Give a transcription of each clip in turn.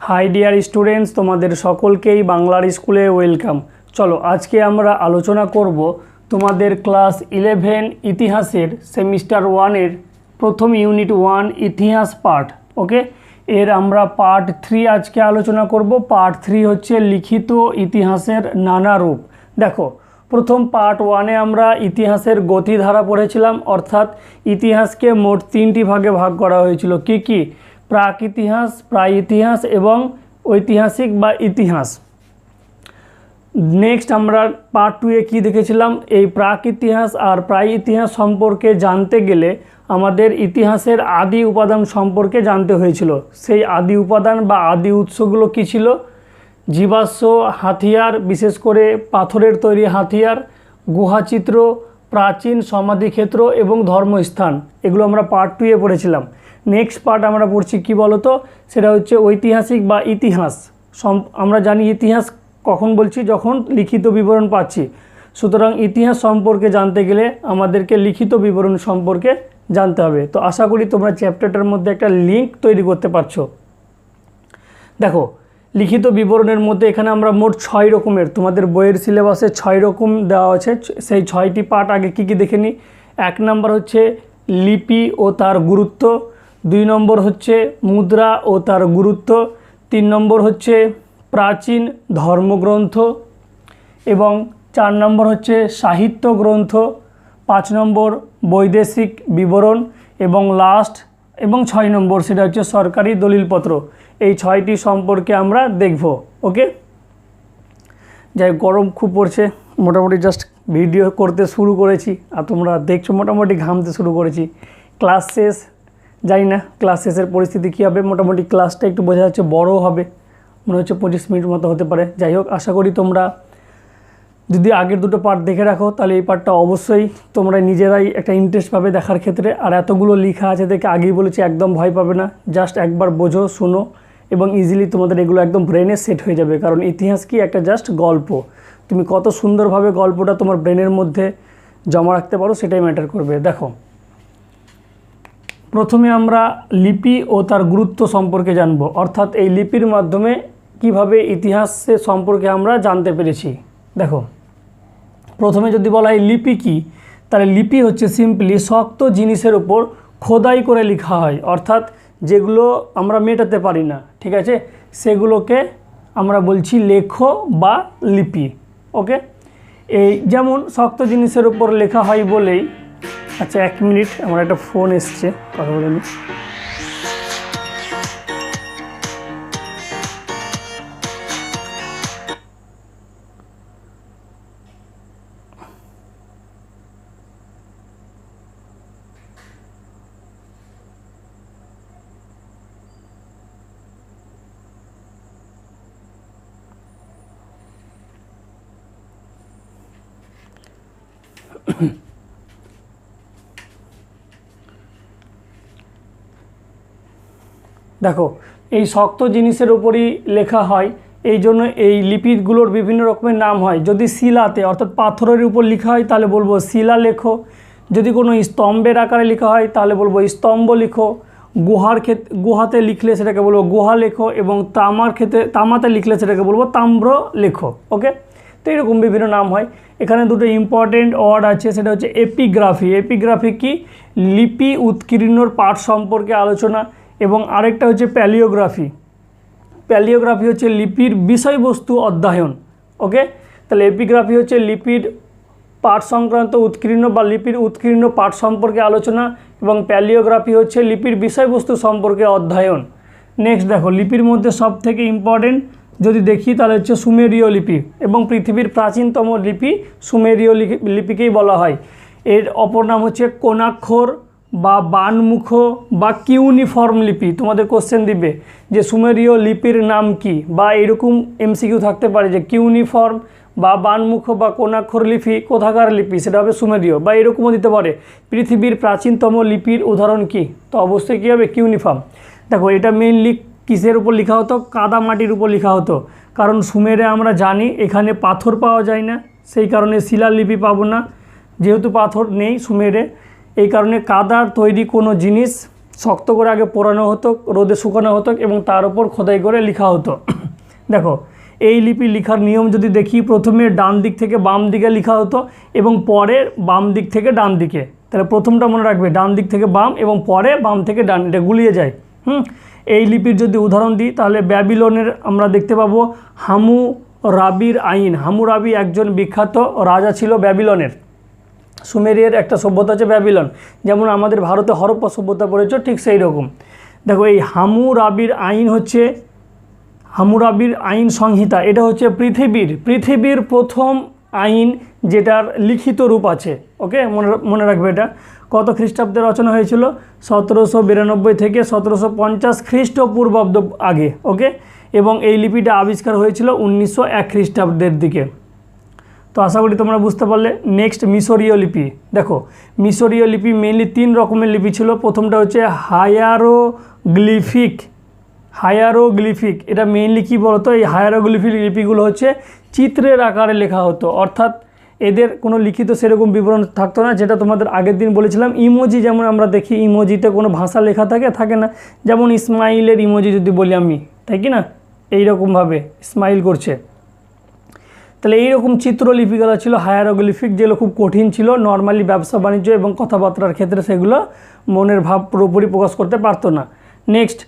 High dear students তোমাদের সকলকেই বাংলার স্কুলে ওয়েলকাম চলো, আজকে আমরা আলোচনা করব তোমাদের ক্লাস ইলেভেন ইতিহাসের সেমিস্টার ওয়ানের প্রথম ইউনিট ওয়ান ইতিহাস পার্ট ওকে এর আমরা পার্ট থ্রি আজকে আলোচনা করব। পার্ট থ্রি হচ্ছে লিখিত ইতিহাসের নানা রূপ। দেখো, প্রথম পার্ট ওয়ানে আমরা ইতিহাসের গতিধারা পড়েছিলাম, অর্থাৎ ইতিহাসকে মোট তিনটি ভাগে ভাগ করা হয়েছিল। কি কি? প্রাক ইতিহাস প্রায় ইতিহাস এবং ঐতিহাসিক বা ইতিহাস। নেক্সট আমরা পার্ট টুয়ে কী দেখেছিলাম? এই প্রাক ইতিহাস আর প্রায় ইতিহাস সম্পর্কে জানতে গেলে আমাদের ইতিহাসের আদি উপাদান সম্পর্কে জানতে হয়েছিল। সেই আদি উপাদান বা আদি উৎসগুলো কী ছিল? জীবাশ্ম, হাতিয়ার, বিশেষ করে পাথরের তৈরি হাতিয়ার, গুহাচিত্র, প্রাচীন সমাধিক্ষেত্র এবং ধর্মস্থান। এগুলো আমরা পার্ট টুয়ে পড়েছিলাম। নেক্সট পার্ট আমরা পড়ছি কি বলতো? সেটা হচ্ছে ঐতিহাসিক বা ইতিহাস। আমরা জানি ইতিহাস কখন বলছি? যখন লিখিত বিবরণ পাচ্ছি। সুতরাং ইতিহাস সম্পর্কে জানতে গেলে আমাদেরকে লিখিত বিবরণ সম্পর্কে জানতে হবে। তো আশা করি তোমরা চ্যাপ্টারটার মধ্যে একটা লিঙ্ক তৈরি করতে পারছ। দেখো, লিখিত বিবরণের মধ্যে এখানে আমরা মোট ছয় রকমের, তোমাদের বইয়ের সিলেবাসে ছয় রকম দেওয়া আছে। সেই ছয়টি পার্ট আগে কী কী দেখে নিই এক নম্বর হচ্ছে লিপি ও তার গুরুত্ব। দুই নম্বর হচ্ছে মুদ্রা ও তার গুরুত্ব, তিন নম্বর হচ্ছে প্রাচীন ধর্মগ্রন্থ এবং চার নম্বর হচ্ছে সাহিত্য গ্রন্থ, পাঁচ নম্বর বৈদেশিক বিবরণ এবং লাস্ট এবং ছয় নম্বর সেটা হচ্ছে সরকারি দলিলপত্র। এই ছয়টি সম্পর্কে আমরা দেখব, ওকে? যাই গরম খুব পড়ছে, মোটামুটি জাস্ট ভিডিও করতে শুরু করেছি, আর তোমরা দেখছ মোটামুটি ঘামতে শুরু করেছি। ক্লাস শেষ জানি না ক্লাস শেষের পরিস্থিতি কী হবে, মোটামুটি ক্লাসটা একটু বোঝা যাচ্ছে বড় হবে, মনে হচ্ছে পঁচিশ মিনিট মতো হতে পারে। যাই হোক, আশা করি তোমরা যদি আগের দুটো পার্ট দেখে রাখো, তাহলে এই পার্টটা অবশ্যই তোমরা নিজেরাই একটা ইন্টারেস্ট পাবে দেখার ক্ষেত্রে। আর এতগুলো লেখা আছে দেখে আগেই বলেছি, একদম ভয় পাবে না। জাস্ট একবার বোঝো, শুনো এবং ইজিলি তোমাদের এগুলো একদম ব্রেনে সেট হয়ে যাবে। কারণ ইতিহাস কি একটা জাস্ট গল্প। তুমি কত সুন্দরভাবে গল্পটা তোমার ব্রেনের মধ্যে জমা রাখতে পারো, সেটাই ম্যাটার করবে। দেখো প্রথমে আমরা লিপি ও তার গুরুত্ব সম্পর্কে জানব। অর্থাৎ এই লিপির মাধ্যমে কীভাবে ইতিহাসের সম্পর্কে আমরা জানতে পেরেছি। দেখো, প্রথমে যদি বলা হয় লিপি কি, তাহলে লিপি হচ্ছে সিম্পলি শক্ত জিনিসের উপর খোদাই করে লেখা হয়। অর্থাৎ যেগুলো আমরা মেটাতে পারি না, ঠিক আছে? সেগুলোকে আমরা বলছি লেখ বা লিপি, ওকে? এই যেমন শক্ত জিনিসের উপর লেখা হয় বলেই আচ্ছা এক মিনিট আমার একটা ফোন এসছে কথা বলে নিই। দেখো, এই শক্ত জিনিসের উপরই লেখা হয়, এই জন্য এই লিপিগুলোর বিভিন্ন রকমের নাম হয়। যদি শিলাতে, অর্থাৎ পাথরের উপর লেখা হয়, তাহলে বলব শিলা লেখো। যদি কোনো স্তম্ভের আকারে লেখা হয়, তাহলে বলব স্তম্ভ লিখো। গুহার ক্ষেত, গুহাতে লিখলে সেটাকে বলব গুহা লেখো এবং তামার ক্ষেত্রে তামাতে লিখলে সেটাকে বলব তাম্র লেখো, ওকে? তো এরকম বিভিন্ন নাম হয়। এখানে দুটো ইম্পর্টেন্ট ওয়ার্ড আছে, সেটা হচ্ছে এপিগ্রাফি এপিগ্রাফি কি? লিপি উৎকীর্ণর পাঠ সম্পর্কে আলোচনা। এবং আরেকটা হচ্ছে প্যালিওগ্রাফি। প্যালিওগ্রাফি হচ্ছে লিপির বিষয়বস্তু অধ্যয়ন, ওকে? তাহলে এপিগ্রাফি হচ্ছে লিপির পাঠ সংক্রান্ত উৎকীর্ণ বা লিপির উৎকীর্ণ পাঠ সম্পর্কে আলোচনা এবং প্যালিওগ্রাফি হচ্ছে লিপির বিষয়বস্তু সম্পর্কে অধ্যয়ন। নেক্সট দেখো, লিপির মধ্যে সব থেকে ইম্পর্টেন্ট যদি দেখি তাহলে হচ্ছে সুমেরীয় লিপি এবং পৃথিবীর প্রাচীনতম লিপি সুমেরীয় লিপি- লিপিকেই বলা হয়। এর অপর নাম হচ্ছে কোণাক্ষর বা বানমুখ বা কিউনিফর্ম লিপি? তোমাদের কোশ্চেন দিবে যে সুমেরীয় লিপির নাম কি? বা এরকম এমসিকিউ থাকতে পারে যে কিউনিফর্ম বা বানমুখ বা কোণাক্ষর লিপি কোথাকার লিপি? সেটা হবে সুমেরীয়। বা এরকমও দিতে পারে। পৃথিবীর প্রাচীনতম লিপির উদাহরণ কি? তো অবশ্যই কী হবে? কিউনিফর্ম দেখো, এটা মেইনলি কিসের উপর লেখা হতো? কাদা মাটির উপর লেখা হতো। কারণ সুমেরে আমরা জানি এখানে পাথর পাওয়া যায় না। সেই কারণে শিলালিপি পাবো না। যেহেতু পাথর নেই সুমেরে এই কারণে কাদার তৈরি কোনো জিনিস শক্ত করে আগে পোড়ানো হতো, রোদে শুকানো হতো এবং তার উপর খোদাই করে লেখা হতো। দেখো, এই লিপি লেখার নিয়ম যদি দেখি, প্রথমে ডান দিক থেকে বাম দিকে লেখা হতো এবং পরে বাম দিক থেকে ডান দিকে। তাহলে প্রথমটা মনে রাখবে, ডান দিক থেকে বাম এবং পরে বাম থেকে ডান, এটা গুলিয়ে যায়। হুম? এই লিপির যদি উদাহরণ দিই, তাহলে ব্যাবিলনের আমরা দেখতে পাবো হামু রাবির আইন। হামু রাবি একজন বিখ্যাত রাজা ছিল ব্যাবিলনের। সুমেরিয়ার একটা সভ্যতা আছে ব্যাবিলন। যেমন আমাদের ভারতে হরপ্পা সভ্যতা পড়েছ, ঠিক সেই রকম। দেখো, এই হামুরাবির আইন হচ্ছে, হামুরাবির আইন সংহিতা, এটা হচ্ছে পৃথিবীর পৃথিবীর প্রথম আইন যেটার লিখিত রূপ আছে। ওকে মনে মনে রাখবে এটা। কত খ্রিস্টাব্দে রচনা হয়েছিল? সতেরোশো বিরানব্বই থেকে সতেরোশো পঞ্চাশ খ্রিস্টপূর্বাব্দ আগে ওকে এবং এই লিপিটা আবিষ্কার হয়েছিল উনিশশো এক খ্রিস্টাব্দের দিকে। তো আশা করি তোমরা বুঝতে পারলে। নেক্সট মিশরীয় লিপি। দেখো, মিশরীয় লিপি মেনলি তিন রকমের লিপি ছিল। প্রথমটা হচ্ছে হায়ারোগ্লিফিক। হায়ারোগ্লিফিক, এটা মেইনলি কী বলতো? এই হায়ারোগ্লিফিক লিপিগুলো হচ্ছে চিত্রের আকারে লেখা হতো। অর্থাৎ এদের কোনো লিখিত সেরকম বিবরণ থাকতো না, যেটা তোমাদের আগের দিন বলেছিলাম। ইমোজি যেমন আমরা দেখি, ইমোজিতে কোনো ভাষা লেখা থাকে থাকে না। যেমন ইসমাইলের ইমোজি যদি বলি আমি, তাই কি না? এইরকমভাবে স্মাইল করছে। তাহলে এইরকম চিত্রলিপিগুলো ছিল, হায়ারোগ্লিফিক যেগুলো খুব কঠিন ছিল, নর্মালি ব্যবসা বাণিজ্য এবং কথাবার্তার ক্ষেত্রে সেগুলো মনের ভাব পুরোপুরি প্রকাশ করতে পারতো না। নেক্সট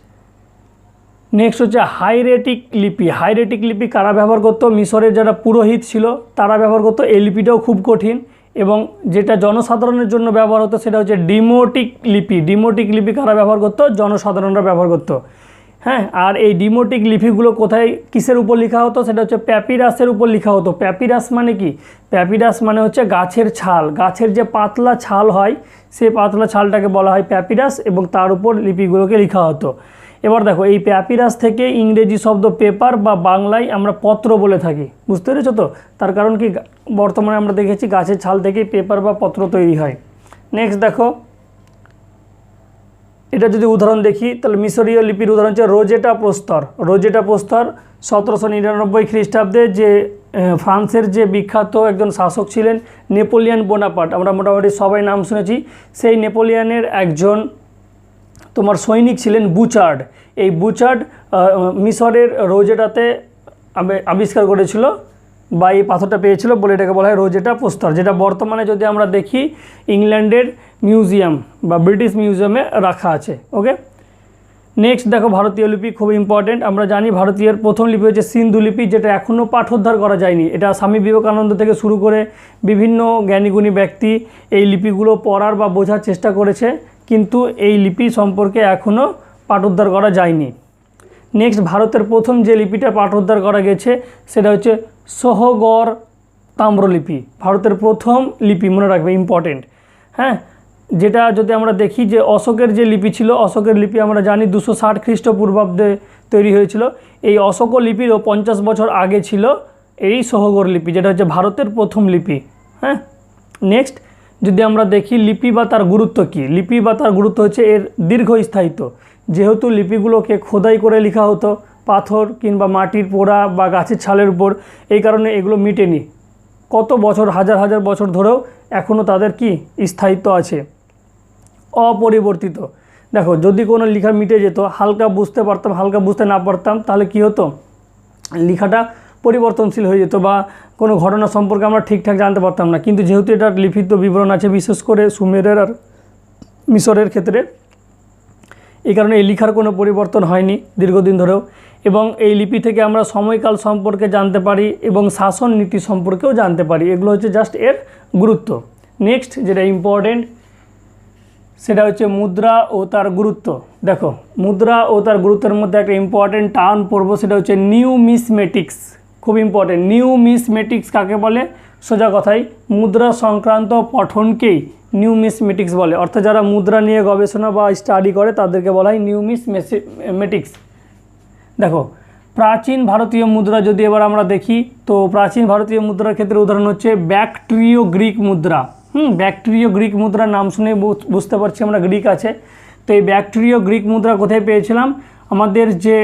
নেক্সট হচ্ছে হাইরেটিক লিপি। হাইরেটিক লিপি কারা ব্যবহার করতো? মিশরের যারা পুরোহিত ছিল, তারা ব্যবহার করতো। এই লিপিটাও খুব কঠিন এবং যেটা জনসাধারণের জন্য ব্যবহার হতো সেটা হচ্ছে ডিমোটিক লিপি। ডিমোটিক লিপি কারা ব্যবহার করতো? জনসাধারণরা ব্যবহার করতো। হ্যাঁ আর এই ডিমোটিক লিপিগুলো কোথায়, কিসের উপর লেখা হতো? সেটা হচ্ছে প্যাপিরাসের উপর লেখা হতো। প্যাপিরাস মানে কি? প্যাপিরাস মানে হচ্ছে গাছের ছাল। গাছের যে পাতলা ছাল হয় সেই পাতলা ছালটাকে বলা হয় প্যাপিরাস এবং তার উপর লিপিগুলোকে লেখা হতো। এবার দেখো, এই প্যাপিরাস থেকে ইংরেজি শব্দ পেপার বা বাংলায় আমরা পত্র বলে থাকি। বুঝতে পেরেছ তো? তার কারণ কি? বর্তমানে আমরা দেখেছি গাছের ছাল থেকেই পেপার বা পত্র তৈরি হয়। নেক্সট দেখো। এটা যদি উদাহরণ দেখি, তাহলে মিশরীয় লিপির উদাহরণ হচ্ছে রোজেটা প্রস্তর। রোজেটা প্রস্তর সতেরোশো নিরানব্বই খ্রিস্টাব্দে যে ফ্রান্সের যে বিখ্যাত একজন শাসক ছিলেন নেপোলিয়ান বোনাপার্ট, আমরা মোটামুটি সবাই নাম শুনেছি, সেই নেপোলিয়ানের একজন তোমার সৈনিক ছিলেন বুচার্ড। এই বুচার্ড মিশরের রোজেটাতে আবে- আবিষ্কার করেছিল বা এই পাথরটা পেয়েছিল বলে এটাকে বলা হয় রোজেটা প্রস্তর। যেটা বর্তমানে যদি আমরা দেখি, ইংল্যান্ডের মিউজিয়াম বা ব্রিটিশ মিউজিয়ামে রাখা আছে ওকে নেক্সট দেখো ভারতীয় লিপি খুব ইম্পর্টেন্ট আমরা জানি ভারতীয়ের প্রথম লিপি হচ্ছে সিন্ধু লিপি, যেটা এখনও পাঠোদ্ধার করা যায়নি। এটা স্বামী বিবেকানন্দ থেকে শুরু করে বিভিন্ন জ্ঞানীগুণী ব্যক্তি এই লিপিগুলো পড়ার বা বোঝার চেষ্টা করেছে, কিন্তু এই লিপি সম্পর্কে এখনও পাঠোদ্ধার করা যায়নি। নেক্সট ভারতের প্রথম যে লিপিটা পাঠোদ্ধার করা গেছে, সেটা হচ্ছে সহগর তাম্রলিপি। ভারতের প্রথম লিপি, মনে রাখবে ইম্পর্টেন্ট হ্যাঁ? যেটা যদি আমরা দেখি যে অশোকের যে লিপি ছিল, অশোকের লিপি আমরা জানি দুশো ষাট খ্রিস্টপূর্বাব্দে তৈরি হয়েছিল। এই অশোক লিপিরও পঞ্চাশ বছর আগে ছিল এই সহগর লিপি, যেটা হচ্ছে ভারতের প্রথম লিপি। হ্যাঁ? নেক্সট যদি আমরা দেখি লিপি বা তার গুরুত্ব কী? লিপি বা তার গুরুত্ব হচ্ছে এর দীর্ঘস্থায়িত্ব। যেহেতু লিপিগুলোকে খোদাই করে লেখা হতো, পাথর কিংবা মাটির পোড়া বা গাছের ছালের উপর, এই কারণে এগুলো মিটেনি। কত বছর, হাজার হাজার বছর ধরেও এখনও তাদের কি? স্থায়িত্ব আছে। অপরিবর্তিত। দেখো, যদি কোনো লেখা মিটে যেত, হালকা বুঝতে পারতাম, হালকা বুঝতে না পারতাম, তাহলে কি হতো? লেখাটা পরিবর্তনশীল হয়ে যেত বা কোনো ঘটনা সম্পর্কে আমরা ঠিকঠাক জানতে পারতাম না। কিন্তু যেহেতু এটার লিখিত বিবরণ আছে, বিশেষ করে সুমেরের আর মিশরের ক্ষেত্রে, এই কারণে এই লেখার কোনো পরিবর্তন হয়নি দীর্ঘদিন ধরেও। এবং এই লিপি থেকে আমরা সময়কাল সম্পর্কে জানতে পারি এবং শাসন নীতি সম্পর্কেও জানতে পারি। এগুলো হচ্ছে জাস্ট এর গুরুত্ব। নেক্সট, যেটা ইম্পর্টেন্ট সেটা হচ্ছে মুদ্রা ও তার গুরুত্ব। দেখো, মুদ্রা ও তার গুরুত্বের মধ্যে একটা ইম্পর্টেন্ট টার্ম পড়ব, সেটা হচ্ছে নিউ মিসমেটিক্স খুব ইম্পর্টেন্ট নিউ মিসমেটিক্স কাকে বলে? সোজা কথাই, মুদ্রা সংক্রান্ত পঠনকেই নিউ মিসমেটিক্স বলে। অর্থাৎ যারা মুদ্রা নিয়ে গবেষণা বা স্টাডি করে, তাদেরকে বলা হয় নিউ মিসমেটিক্স দেখো, প্রাচীন ভারতীয় মুদ্রা যদি এবার আমরা দেখি, তো প্রাচীন ভারতীয় মুদ্রার ক্ষেত্রে উদাহরণ হচ্ছে ব্যাকট্রিও গ্রিক মুদ্রা। হুম, ব্যাকটেরিয় গ্রিক মুদ্রার নাম শুনে বুঝতে পারছি আমরা গ্রিক আছে। তো এই ব্যাকট্রিয় গ্রিক মুদ্রা কোথায় পেয়েছিলাম? আমাদের যে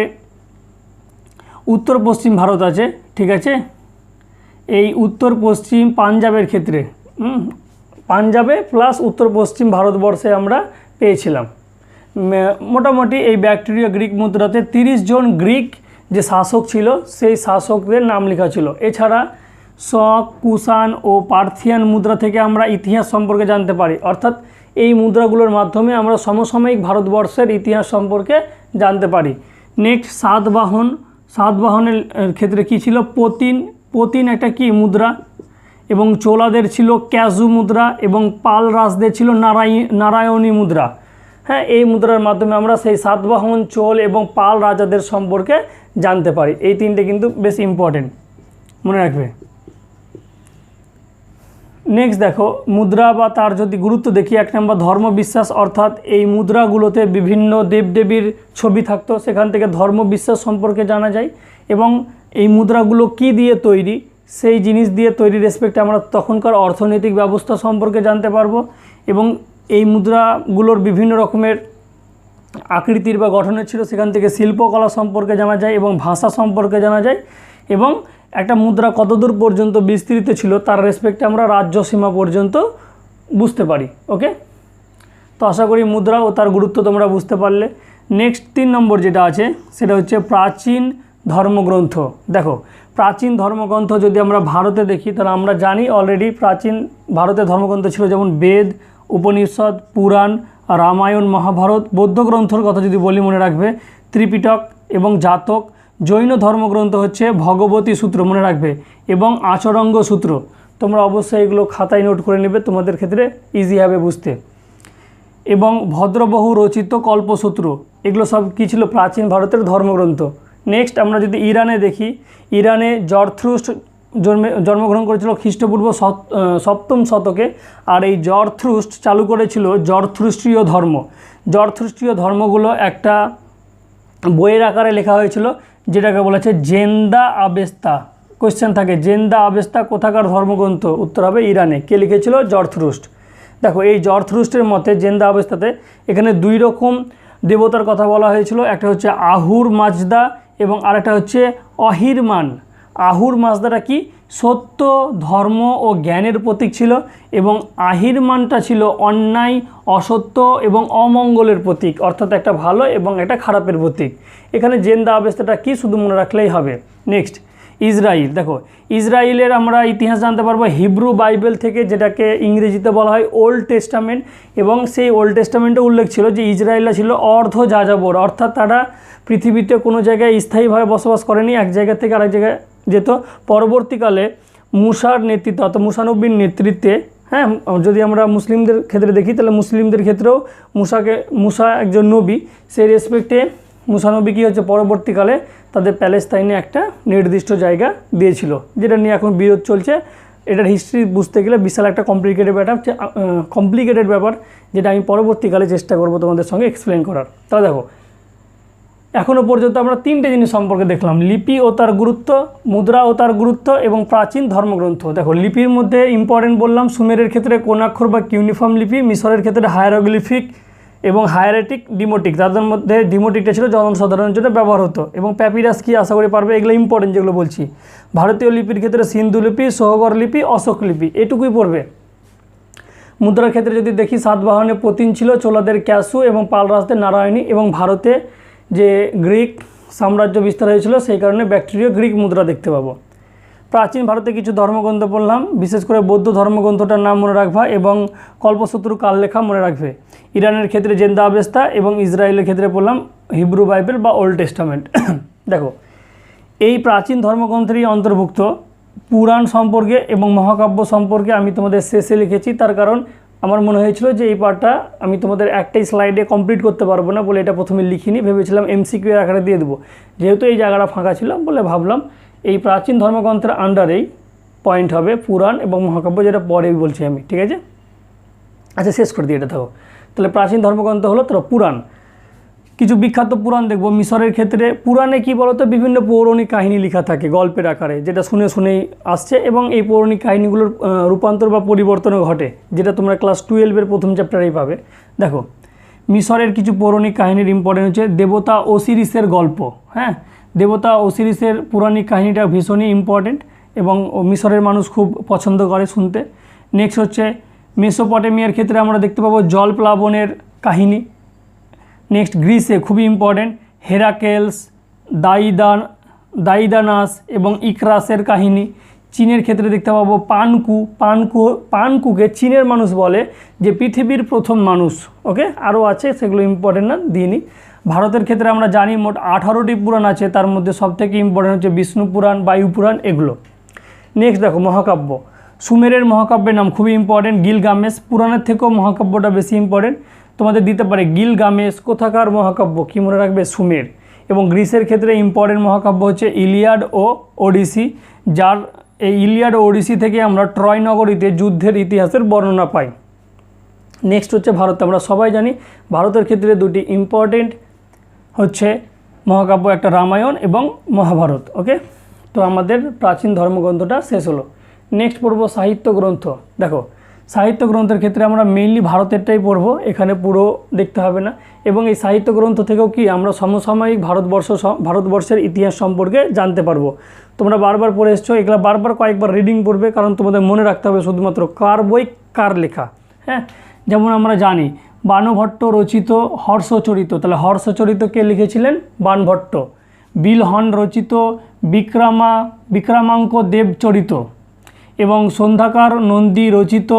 উত্তর পশ্চিম ভারত আছে, ঠিক আছে? এই উত্তর পশ্চিম পাঞ্জাবের ক্ষেত্রে পাঞ্জাবে প্লাস উত্তর পশ্চিম ভারতবর্ষে আমরা পেয়েছিলাম। মোটামুটি এই ব্যাকটেরিয়া গ্রিক মুদ্রাতে তিরিশ জন গ্রিক যে শাসক ছিল, সেই শাসকদের নাম লেখা ছিল। এছাড়া শক কুষাণ ও পার্থিয়ান মুদ্রা থেকে আমরা ইতিহাস সম্পর্কে জানতে পারি। অর্থাৎ এই মুদ্রাগুলোর মাধ্যমে আমরা সমসাময়িক ভারতবর্ষের ইতিহাস সম্পর্কে জানতে পারি। নেক্সট, সাতবাহন। সাতবাহনের ক্ষেত্রে কি ছিল? পতিন। পতিন একটা কি মুদ্রা? এবং চোলাদের ছিল ক্যাজু মুদ্রা এবং পাল রাজদের ছিল নারায়ণ নারায়ণী মুদ্রা। হ্যাঁ এই মুদ্রার মাধ্যমে আমরা সেই সাতবাহন, চোল এবং পাল রাজাদের সম্পর্কে জানতে পারি। এই তিনটে কিন্তু বেশ ইম্পর্টেন্ট মনে রাখবে? নেক্সট দেখো, মুদ্রা বা তার যদি গুরুত্ব দেখি, এক নম্বর ধর্মবিশ্বাস, অর্থাৎ এই মুদ্রাগুলোতে বিভিন্ন দেবদেবীর ছবি থাকতো, সেখান থেকে ধর্মবিশ্বাস সম্পর্কে জানা যায়। এবং এই মুদ্রাগুলো কি দিয়ে তৈরি? সেই জিনিস দিয়ে তৈরি রেসপেক্টে আমরা তখনকার অর্থনৈতিক ব্যবস্থা সম্পর্কে জানতে পারব। এবং এই মুদ্রাগুলোর বিভিন্ন রকমের আকৃতির বা গঠনের ছিল, সেখান থেকে শিল্পকলা সম্পর্কে জানা যায় এবং ভাষা সম্পর্কে জানা যায়। এবং একটা মুদ্রা কতদূর পর্যন্ত বিস্তৃত ছিল, তার রেসপেক্টে আমরা রাজ্য সীমা পর্যন্ত বুঝতে পারি ওকে তো আশা করি মুদ্রা ও তার গুরুত্ব তোমরা বুঝতে পারলে। নেক্সট তিন নম্বর যেটা আছে, সেটা হচ্ছে প্রাচীন ধর্মগ্রন্থ। দেখো, প্রাচীন ধর্মগ্রন্থ যদি আমরা ভারতে দেখি, তাহলে আমরা জানি অলরেডি প্রাচীন ভারতের ধর্মগ্রন্থ ছিল যেমন বেদ, উপনিষদ, পুরাণ, রামায়ণ, মহাভারত, বৌদ্ধ গ্রন্থর কথা যদি বলি মনে রাখবে, ত্রিপিটক এবং জাতক জৈন ধর্মগ্রন্থ হচ্ছে ভগবতী সূত্র, মনে রাখবে, এবং আচরঙ্গ সূত্র। তোমরা অবশ্যই এগুলো খাতায় নোট করে নেবে, তোমাদের ক্ষেত্রে ইজি হবে বুঝতে। এবং ভদ্রবহু রচিত কল্পসূত্র, এগুলো সব কী ছিল? প্রাচীন ভারতের ধর্মগ্রন্থ। নেক্সট আমরা যদি ইরানে দেখি, ইরানে জর্থ্রুস্ট জন্মে, জন্মগ্রহণ করেছিল খ্রিস্টপূর্ব সপ্তম শতকে, আর এই জর্থ্রুস্ট চালু করেছিল জর্থ্রুষ্টীয় ধর্ম। জর্থ্রুষ্টীয় ধর্মগুলো একটা বইয়ের আকারে লেখা হয়েছিল যেটাকে বলেছে জেন্দা আবেস্তা। কোয়েশ্চেন থাকে, জেন্দা আবেস্তা কোথাকার ধর্মগ্রন্থ? উত্তর হবে ইরানে। কে লিখেছিল? জর্থরুস্ট দেখো, এই জর্থরুস্টের মতে জেন্দা আবেস্তাতে এখানে দুই রকম দেবতার কথা বলা হয়েছিল। একটা হচ্ছে আহুর মাজদা এবং আরেকটা হচ্ছে অহিরমান। আহুর মাজদাটা কি? সত্য, ধর্ম ও জ্ঞানের প্রতীক ছিল এবং আহিরমানটা ছিল অন্যায়, অসত্য এবং অমঙ্গলের প্রতীক, অর্থাৎ একটা ভালো এবং একটা খারাপের প্রতীক। এখানে জেন্দা আবেস্তাটা কি শুধু মনে রাখলেই হবে? নেক্সট ইসরায়েল দেখো ইসরায়েলের আমরা ইতিহাস জানতে পারব হিব্রু বাইবেল থেকে যেটাকে ইংরেজিতে বলা হয় ওল্ড টেস্টামেন্ট এবং সেই ওল্ড টেস্টামেন্টে উল্লেখ ছিল যে ইসরায়েলরা ছিল অর্ধ যাযাবর, অর্থাৎ তারা পৃথিবীতে কোনো জায়গায় স্থায়ীভাবে বসবাস করেনি, এক জায়গা থেকে আরেক জায়গায় যেত পরবর্তীকালে মুসার নেতৃত্ব অর্থাৎ মুসানব্বীর নেতৃত্বে হ্যাঁ যদি আমরা মুসলিমদের ক্ষেত্রে দেখি, তাহলে মুসলিমদের ক্ষেত্রেও মুসাকে, মুসা একজন নবী, সেই রেসপেক্টে মুসানবী কী হচ্ছে পরবর্তীকালে তাদের প্যালেস্তাইনে একটা নির্দিষ্ট জায়গা দিয়েছিল, যেটা নিয়ে এখন বিরোধ চলছে। এটার হিস্ট্রি বুঝতে গেলে বিশাল একটা কমপ্লিকেটেড ব্যাপার কমপ্লিকেটেড ব্যাপার, যেটা আমি পরবর্তীকালে চেষ্টা করব তোমাদের সঙ্গে এক্সপ্লেন করার। তাহলে দেখো এখনও পর্যন্ত আমরা তিনটে জিনিস সম্পর্কে দেখলাম। লিপি ও তার গুরুত্ব, মুদ্রা ও তার গুরুত্ব এবং প্রাচীন ধর্মগ্রন্থ। দেখো, লিপির মধ্যে ইম্পর্টেন্ট বললাম, সুমেরের ক্ষেত্রে কোনাক্ষর বা কিউনিফর্ম লিপি, মিশরের ক্ষেত্রে হায়ারোগ্লিফিক এবং হায়ারেটিক ডিমোটিক। তাদের মধ্যে ডিমোটিকটা ছিল জনসাধারণের জন্য ব্যবহার হতো এবং প্যাপিরাস কি আশা করি পারবে এগুলো ইম্পর্টেন্ট যেগুলো বলছি। ভারতীয় লিপির ক্ষেত্রে সিন্ধু লিপি, সহগর লিপি, অশোক লিপি, এটুকুই পড়বে। মুদ্রার ক্ষেত্রে যদি দেখি সাতবাহনে পতিন ছিল, চোলাদের ক্যাসু এবং পালরাজদের নারায়ণী এবং ভারতে যে গ্রিক সাম্রাজ্য বিস্তার হয়েছিল, সেই কারণে ব্যাকটেরিয়া গ্রিক মুদ্রা দেখতে পাবো। প্রাচীন ভারতে কিছু ধর্মগ্রন্থ পড়লাম, বিশেষ করে বৌদ্ধ ধর্মগ্রন্থটার নাম মনে রাখবা এবং কল্পসূত্র কাললেখা মনে রাখবে। ইরানের ক্ষেত্রে জেন্দা আবেস্তা এবং ইসরায়েলের ক্ষেত্রে পড়লাম হিব্রু বাইবেল বা ওল্ড টেস্টামেন্ট। দেখো, এই প্রাচীন ধর্মগ্রন্থেরই অন্তর্ভুক্ত। পুরাণ সম্পর্কে এবং মহাকাব্য সম্পর্কে আমি তোমাদের শেষে লিখেছি, তার কারণ আমার মনে হয়েছিল যে এই পার্টটা আমি তোমাদের একটাই স্লাইডে কমপ্লিট করতে পারব না বলে এটা প্রথমে লিখিনি, ভেবেছিলাম এমসিকিউ আকারে দিয়ে দেবো। যেহেতু এই জায়গাটা ফাঁকা ছিল বলে ভাবলাম এই প্রাচীন ধর্মগ্রন্থের আন্ডারেই পয়েন্ট হবে পুরাণ এবং মহাকাব্য যেটা পরেই বলছি আমি, ঠিক আছে? আচ্ছা শেষ করে দিয়ে এটা থাকো তাহলে প্রাচীন ধর্মগ্রন্থ হলো তোর পুরাণ। কিছু বিখ্যাত পুরাণ দেখব। মিশরের ক্ষেত্রে পুরাণে কি বলতো? বিভিন্ন পৌরাণিক কাহিনী লেখা থাকে গল্পের আকারে, যেটা শুনে শুনেই আসছে এবং এই পৌরাণিক কাহিনীগুলোর রূপান্তর বা পরিবর্তনও ঘটে, যেটা তোমরা ক্লাস টুয়েলভের প্রথম চ্যাপ্টারেই পাবে। দেখো, মিশরের কিছু পৌরাণিক কাহিনীর ইম্পর্টেন্ট হচ্ছে দেবতা ওসিরিসের গল্প হ্যাঁ? দেবতা ওসিরিসের পৌরাণিক কাহিনীটা ভীষণই ইম্পর্টেন্ট এবং মিশরের মানুষ খুব পছন্দ করে শুনতে। নেক্সট হচ্ছে, মেসোপটেমিয়ার ক্ষেত্রে আমরা দেখতে পাবো জল প্লাবনের কাহিনী। নেক্সট গ্রিসে খুবই ইম্পর্টেন্ট হেরাকেলস দাইদান দাইদানাস এবং ইকরাসের কাহিনী। চীনের ক্ষেত্রে দেখতে পাবো পানকু। পানকু, পানকুকে চীনের মানুষ বলে, যে পৃথিবীর প্রথম মানুষ। ওকে আরও আছে, সেগুলো ইম্পর্টেন্ট না দিইনি ভারতের ক্ষেত্রে আমরা জানি মোট আঠারোটি পুরাণ আছে, তার মধ্যে সবথেকে ইম্পর্টেন্ট হচ্ছে বিষ্ণু পুরাণ, বায়ু পুরাণ, এগুলো। নেক্সট দেখো, মহাকাব্য। সুমেরের মহাকাব্যের নাম খুবই ইম্পর্টেন্ট গিলগামেশ। পুরাণের থেকেও মহাকাব্যটা বেশি ইম্পর্টেন্ট তোমাদের দিতে পারে গিল গামেশ কোথাকার মহাকাব্য, কী মনে রাখবে? সুমের। এবং গ্রিসের ক্ষেত্রে ইম্পর্টেন্ট মহাকাব্য হচ্ছে ইলিয়াড ও ওডিসি, যার এই ইলিয়াড ও ওডিসি থেকে আমরা ট্রয় নগরীতে যুদ্ধের ইতিহাসের বর্ণনা পাই। নেক্সট হচ্ছে ভারত। আমরা সবাই জানি ভারতের ক্ষেত্রে দুটি ইম্পর্টেন্ট হচ্ছে মহাকাব্য, একটা রামায়ণ এবং মহাভারত, ওকে? তো আমাদের প্রাচীন ধর্মগ্রন্থটা শেষ হলো। নেক্সট পড়ব সাহিত্য গ্রন্থ। দেখো সাহিত্য গ্রন্থের ক্ষেত্রে আমরা মেইনলি ভারতেরটাই পড়ব, এখানে পুরো দেখতে হবে না। এবং এই সাহিত্য গ্রন্থ থেকেও কি আমরা সমসাময়িক ভারতবর্ষ ভারতবর্ষের ইতিহাস সম্পর্কে জানতে পারব। তোমরা বারবার পড়ে এসছো, এগুলো বারবার কয়েকবার রিডিং পড়বে, কারণ তোমাদের মনে রাখতে হবে শুধুমাত্র কার বই, কার লেখা হ্যাঁ? যেমন আমরা জানি, বানভট্ট রচিত হর্ষচরিত, তাহলে হর্ষচরিত কে লিখেছিলেন? বানভট্ট। বিলহন রচিত বিক্রমা, বিক্রমাঙ্ক দেবচরিত। এবং সন্ধ্যাকার নন্দী রচিত,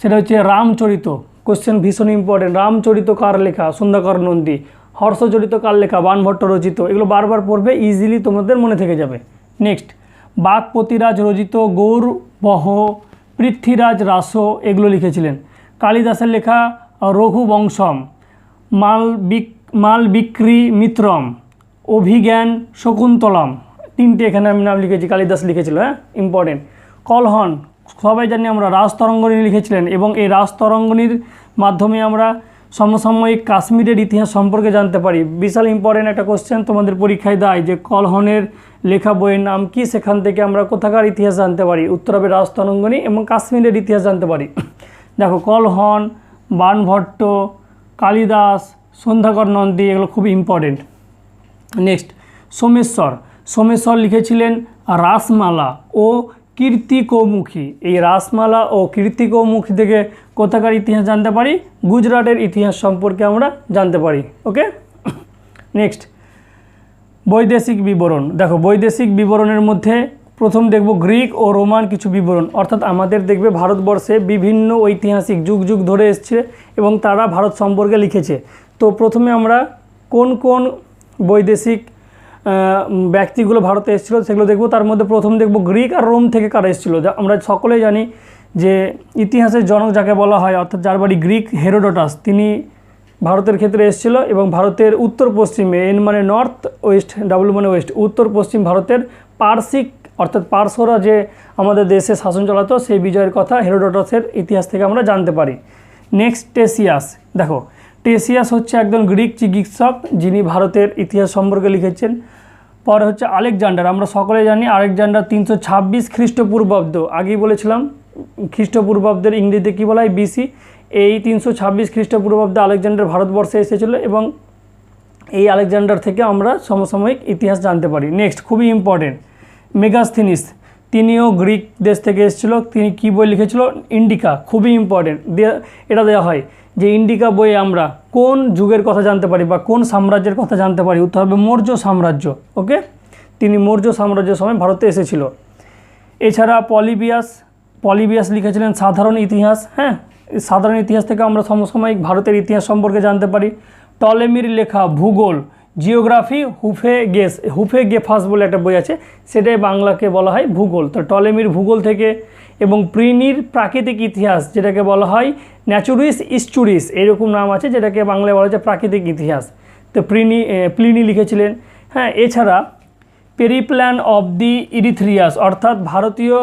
সেটা হচ্ছে রামচরিত কোশ্চেন ভীষণ ইম্পর্টেন্ট রামচরিত কার লেখা? সন্ধ্যাকর নন্দী। হর্ষচরিত কার লেখা? বাণভট্ট রচিত। এগুলো বারবার পড়বে ইজিলি তোমাদের মনে থেকে যাবে। নেক্সট বাঘপতিরাজ রচিত গৌর বহ, পৃথ্বীরাজ রাস, এগুলো লিখেছিলেন। কালিদাসের লেখা রঘুবংশম মাল বিক, মাল বিক্রি মিত্রম, অভিজ্ঞান শকুন্তলম। তিনটে এখানে আমি নাম লিখেছি, কালিদাস লিখেছিল হ্যাঁ? ইম্পর্টেন্ট কলহন, সবাই জানি আমরা রাজতরঙ্গনী লিখেছিলেন এবং এই রাজতরঙ্গনীর মাধ্যমে আমরা সমসাময়িক কাশ্মীরের ইতিহাস সম্পর্কে জানতে পারি। বিশাল ইম্পর্টেন্ট একটা কোশ্চেন তোমাদের পরীক্ষায় দেয় যে কলহনের লেখা বইয়ের নাম কি? সেখান থেকে আমরা কোথাকার ইতিহাস জানতে পারি? উত্তর হবে রাজতরঙ্গনী এবং কাশ্মীরের ইতিহাস জানতে পারি। দেখো, কলহন বাণভট্ট কালিদাস, সন্ধ্যাকর নন্দী এগুলো খুবই ইম্পর্টেন্ট নেক্সট সোমেশ্বর। সোমেশ্বর লিখেছিলেন রাসমালা ও কীর্তি কৌমুখী এই রাসমালা ও কীর্তি কৌমুখী থেকে কোথাকার ইতিহাস জানতে পারি? গুজরাটের ইতিহাস সম্পর্কে আমরা জানতে পারি, ওকে? নেক্সট বৈদেশিক বিবরণ। দেখো, বৈদেশিক বিবরণের মধ্যে প্রথম দেখব গ্রিক ও রোমান কিছু বিবরণ। অর্থাৎ আমাদের দেখবে ভারতবর্ষে বিভিন্ন ঐতিহাসিক যুগ যুগ ধরে এসছে এবং তারা ভারত সম্পর্কে লিখেছে। তো প্রথমে আমরা কোন কোন বৈদেশিক ব্যক্তিগুলো ভারতে এসেছিল, সেগুলো দেখব। তার মধ্যে প্রথম দেখব গ্রিক আর রোম থেকে কারা এসেছিল। যা, আমরা সকলেই জানি যে ইতিহাসের জনক যাকে বলা হয়, অর্থাৎ যার বাড়ি গ্রিক হেরোডোটাস, তিনি ভারতের ক্ষেত্রে এসেছিল এবং ভারতের উত্তর পশ্চিমে, এন মানে নর্থ ওয়েস্ট, ডাব্লু মানে ওয়েস্ট, উত্তর পশ্চিম ভারতের পার্সিক অর্থাৎ পার্সরা যে আমাদের দেশে শাসন চালাতো, সেই বিজয়ের কথা হেরোডোটাসের ইতিহাস থেকে আমরা জানতে পারি। Next, Ctesias. দেখো, টেসিয়াস হচ্ছে একজন গ্রিক চিকিৎসক যিনি ভারতের ইতিহাস সম্পর্কে লিখেছেন। পরে হচ্ছে আলেকজান্ডার, আমরা সকলে জানি আলেকজান্ডার তিনশো ছাব্বিশ খ্রিস্টপূর্বাব্দ। আগেই বলেছিলাম, খ্রিস্টপূর্বাব্দের ইংরেজিতে কী বলা হয়? বিসি এই তিনশো ছাব্বিশ খ্রিস্টপূর্বাব্দে আলেকজান্ডার ভারতবর্ষে এসেছিল এবং এই আলেকজান্ডার থেকে আমরা সমসাময়িক ইতিহাস জানতে পারি। নেক্সট খুবই ইম্পর্টেন্ট মেগাস্থিনিস। তিনিও গ্রিক দেশ থেকে এসেছিল, তিনি কী বই লিখেছিল? ইন্ডিকা, খুবই ইম্পর্টেন্ট এটা দেওয়া হয় যে ইন্ডিকা বইয়ে আমরা কোন যুগের কথা জানতে পারি বা কোন সাম্রাজ্যের কথা জানতে পারি, উত্তর হবে মৌর্য সাম্রাজ্য, ওকে? তিনি মৌর্য সাম্রাজ্যের সময় ভারতে এসেছিল। এছাড়া পলিবিয়াস পলিবিয়াস লিখেছিলেন সাধারণ ইতিহাস হ্যাঁ? সাধারণ ইতিহাস থেকে আমরা সমসাময়িক ভারতের ইতিহাস সম্পর্কে জানতে পারি। টলেমির লেখা ভূগোল, জিওগ্রাফি, হুফে গেস, হুফে গেফাস বলে একটা বই আছে, সেটাই বাংলাকে বলা হয় ভূগোল। তো টলেমির ভূগোল থেকে এবং প্রিনির প্রাকৃতিক ইতিহাস, যেটাকে বলা হয় ন্যাচুরিস ইস্টুরিস, এরকম নাম আছে যেটাকে বাংলায় বলা হচ্ছে প্রাকৃতিক ইতিহাস। তো প্রিনি প্লিনি লিখেছিলেন। হ্যাঁ এছাড়া পেরিপ্ল্যান অফ দি ইরিথ্রিয়াস, অর্থাৎ ভারতীয়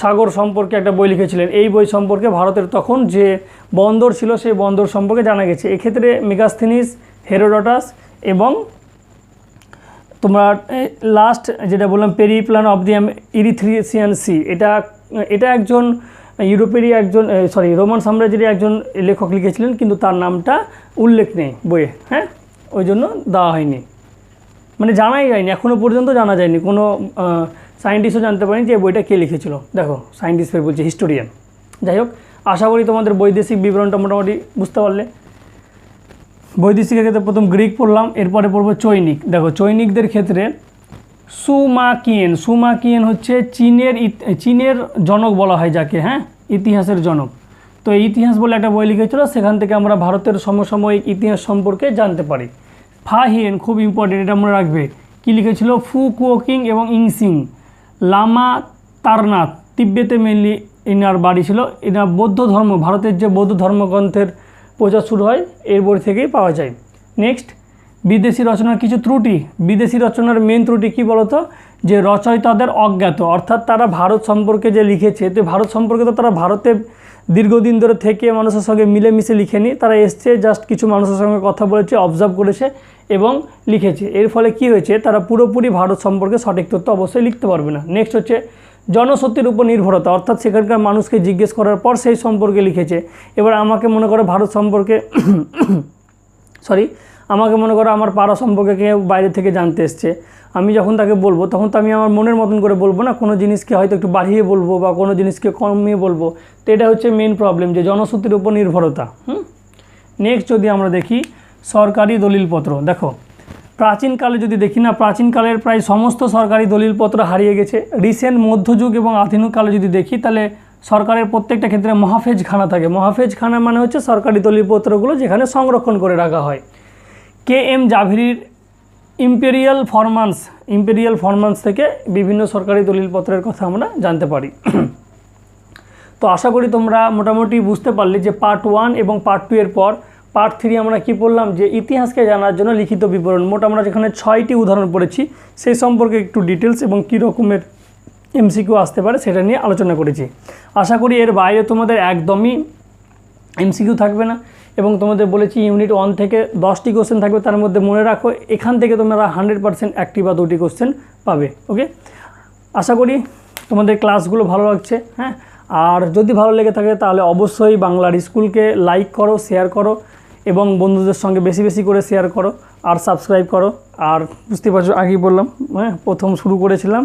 সাগর সম্পর্কে একটা বই লিখেছিলেন। এই বই সম্পর্কে ভারতের তখন যে বন্দর ছিল, সেই বন্দর সম্পর্কে জানা গেছে। এক্ষেত্রে মেগাস্থিনিস, হেরোডটাস এবং তোমরা লাস্ট যেটা বললাম পেরিপ্ল্যান অফ দি ইরিথ্রিয়াসিয়ান সি, এটা এটা একজন ইউরোপেরই একজন সরি রোমান সাম্রাজ্যেরই একজন লেখক লিখেছিলেন, কিন্তু তার নামটা উল্লেখ নেই বইয়ে হ্যাঁ? ওই জন্য দেওয়া হয়নি। মানে জানাই যায়নি এখনও পর্যন্ত জানা যায়নি। কোনো সায়েন্টিস্টও জানতে পারেনি যে বইটা কে লিখেছিল। দেখো সায়েন্টিস্ট ফের বলছে হিস্টোরিয়ান যাই হোক, আশা করি তোমাদের বৈদেশিক বিবরণটা মোটামুটি বুঝতে পারলে। বৈদেশিকের ক্ষেত্রে প্রথম গ্রিক পড়লাম, এরপরে পড়ব চৈনিক। দেখো, চৈনিকদের ক্ষেত্রে সুমাকিয়েন। সুমাকিয়েন হচ্ছে চীনের চীনের জনক বলা হয় যাকে হ্যাঁ? ইতিহাসের জনক। তো ইতিহাস বলে একটা বই লিখেছিল, সেখান থেকে আমরা ভারতের সমসাময়িক ইতিহাস সম্পর্কে জানতে পারি। ফাহিয়েন, খুব ইম্পর্টেন্ট এটা মনে রাখবে। কী লিখেছিল? ফু কুয়োকিং এবং ইংসিং লামা তারনাথ, তিব্বেতে মেনলি এনার বাড়ি ছিল। এনার বৌদ্ধ ধর্ম, ভারতের যে বৌদ্ধ ধর্মগ্রন্থের প্রচার শুরু হয় এর বই থেকেই পাওয়া যায়। নেক্সট বিদেশি রচনার কিছু ত্রুটি। বিদেশি রচনার মেন ত্রুটি কী বলতো? যে রচয়িতাদের অজ্ঞাত, অর্থাৎ তারা ভারত সম্পর্কে যে লিখেছে, তো ভারত সম্পর্কে তো তারা ভারতে দীর্ঘদিন ধরে থেকে মানুষের সঙ্গে মিলেমিশে লিখেনি। তারা এসছে জাস্ট কিছু মানুষের সঙ্গে কথা বলেছে অবজার্ভ করেছে এবং লিখেছে। এর ফলে কি হয়েছে? তারা পুরোপুরি ভারত সম্পর্কে সঠিক তথ্য অবশ্যই লিখতে পারবে না। নেক্সট হচ্ছে জনশক্তির উপর নির্ভরতা, অর্থাৎ সেখানকার মানুষকে জিজ্ঞেস করার পর সেই সম্পর্কে লিখেছে। এবার আমাকে মনে করে ভারত সম্পর্কে সরি আমাকে মনে করো আমার পাড়া সম্পর্কে কেউ বাইরে থেকে জানতে এসছে। আমি যখন তাকে বলব, তখন তো আমি আমার মনের মতন করে বলব না, কোনো জিনিসকে হয়তো একটু বাড়িয়ে বলব বা কোনো জিনিসকে কমিয়ে বলব। তো এটা হচ্ছে মেন প্রবলেম যে জনশ্রুতির উপর নির্ভরতা, হুম? নেক্সট যদি আমরা দেখি, সরকারি দলিলপত্র, দেখো। প্রাচীনকালে যদি দেখি না, প্রাচীনকালের প্রায় সমস্ত সরকারি দলিলপত্র হারিয়ে গেছে। রিসেন্ট মধ্যযুগ এবং আধুনিক কালে যদি দেখি, তাহলে সরকারের প্রত্যেকটা ক্ষেত্রে মহাফেজখানা থাকে। মহাফেজখানা মানে হচ্ছে সরকারি দলিলপত্রগুলো যেখানে সংরক্ষণ করে রাখা হয়। কে এম জাভেরির ইম্পেরিয়াল ফরমান্স ইম্পেরিয়াল ফরমান্স থেকে বিভিন্ন সরকারি দলিলপত্রের কথা আমরা জানতে পারি। তো আশা করি তোমরা মোটামুটি বুঝতে পারলে যে পার্ট ওয়ান এবং পার্ট টু এর পর পার্ট থ্রি আমরা কি পড়লাম যে ইতিহাসকে জানার জন্য লিখিত বিবরণ। মোট আমরা যেখানে ছয়টি উদাহরণ পড়েছি, সেই সম্পর্কে একটু ডিটেলস এবং কী রকমের এমসিকিউ আসতে পারে সেটা নিয়ে আলোচনা করেছি। আশা করি এর বাইরে তোমাদের একদমই এমসিকিউ থাকবে না। এবং তোমাদের বলেছি ইউনিট ওয়ান থেকে দশটি কোশ্চেন থাকবে, তার মধ্যে মনে রাখো, এখান থেকে তোমরা হান্ড্রেড পার্সেন্ট একটি বা দুটি কোশ্চেন পাবে ওকে আশা করি তোমাদের ক্লাসগুলো ভালো লাগছে হ্যাঁ? আর যদি ভালো লেগে থাকে তাহলে অবশ্যই বাংলার স্কুলকে লাইক করো শেয়ার করো, এবং বন্ধুদের সঙ্গে বেশি বেশি করে শেয়ার করো, আর সাবস্ক্রাইব করো। আর বুঝতে পারছ, আগেই বললাম হ্যাঁ প্রথম শুরু করেছিলাম,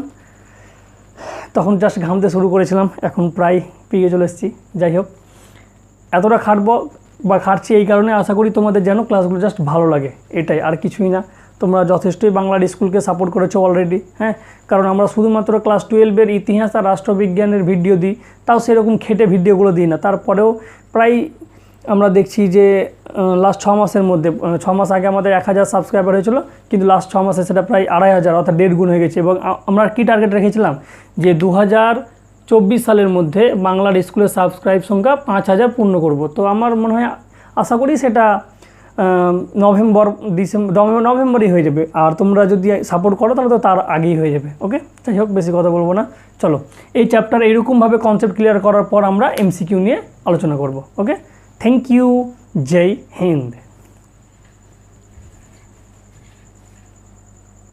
তখন জাস্ট ঘামতে শুরু করেছিলাম, এখন প্রায় পেয়ে চলে এসেছি, যাই হোক। এতটা খাটবো বা খাটছি এই কারণে আশা করি তোমাদের যেন ক্লাসগুলো জাস্ট ভালো লাগে। এটাই, আর কিছুই না। তোমরা যথেষ্টই বাংলার স্কুলকে সাপোর্ট করেছ অলরেডি হ্যাঁ? কারণ আমরা শুধুমাত্র ক্লাস টুয়েলভের ইতিহাস আর রাষ্ট্রবিজ্ঞানের ভিডিও দিই, তাও সেরকম খেটে ভিডিওগুলো দিই না। তারপরেও প্রায় আমরা দেখছি যে লাস্ট ছ মাসের মধ্যে ছ মাস আগে আমাদের এক হাজার সাবস্ক্রাইবার হয়েছিল, কিন্তু লাস্ট ছ মাসে সেটা প্রায় আড়াই হাজার, অর্থাৎ দেড় গুণ হয়ে গেছে। এবং আমরা কী টার্গেট রেখেছিলাম? যে দু হাজার চব্বিশ সালের মধ্যে বাংলার স্কুলের সাবস্ক্রাইব সংখ্যা পাঁচ হাজার পূর্ণ করব। তো আমার মনে হয়, আশা করি সেটা নভেম্বর, ডিসেম্বর নভেম্বর নভেম্বরই হয়ে যাবে। আর তোমরা যদি সাপোর্ট করো, তাহলে তো তার আগেই হয়ে যাবে। ওকে যাই হোক, বেশি কথা বলব না। চলো, এই চ্যাপ্টার এরকমভাবে কনসেপ্ট ক্লিয়ার করার পর আমরা এমসিকিউ নিয়ে আলোচনা করব। ওকে থ্যাংক ইউ জয় হিন্দ